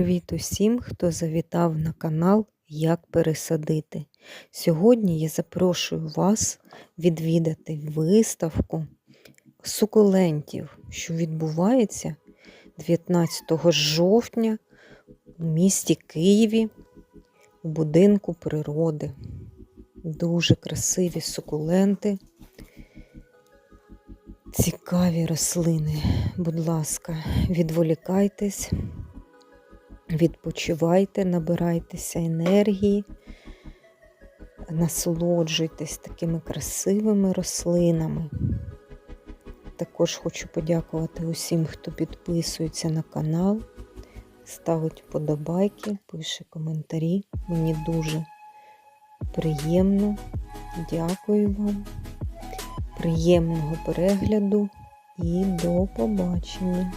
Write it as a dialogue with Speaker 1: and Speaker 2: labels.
Speaker 1: Привіт усім, хто завітав на канал Як пересадити. Сьогодні я запрошую вас відвідати виставку сукулентів, що відбувається 19 жовтня у місті Києві у будинку природи. Дуже красиві сукуленти, цікаві рослини. Будь ласка, відволікайтесь. Відпочивайте, набирайтеся енергії, насолоджуйтесь такими красивими рослинами. Також хочу подякувати усім, хто підписується на канал, ставить вподобайки, пише коментарі. Мені дуже приємно. Дякую вам. Приємного перегляду і до побачення!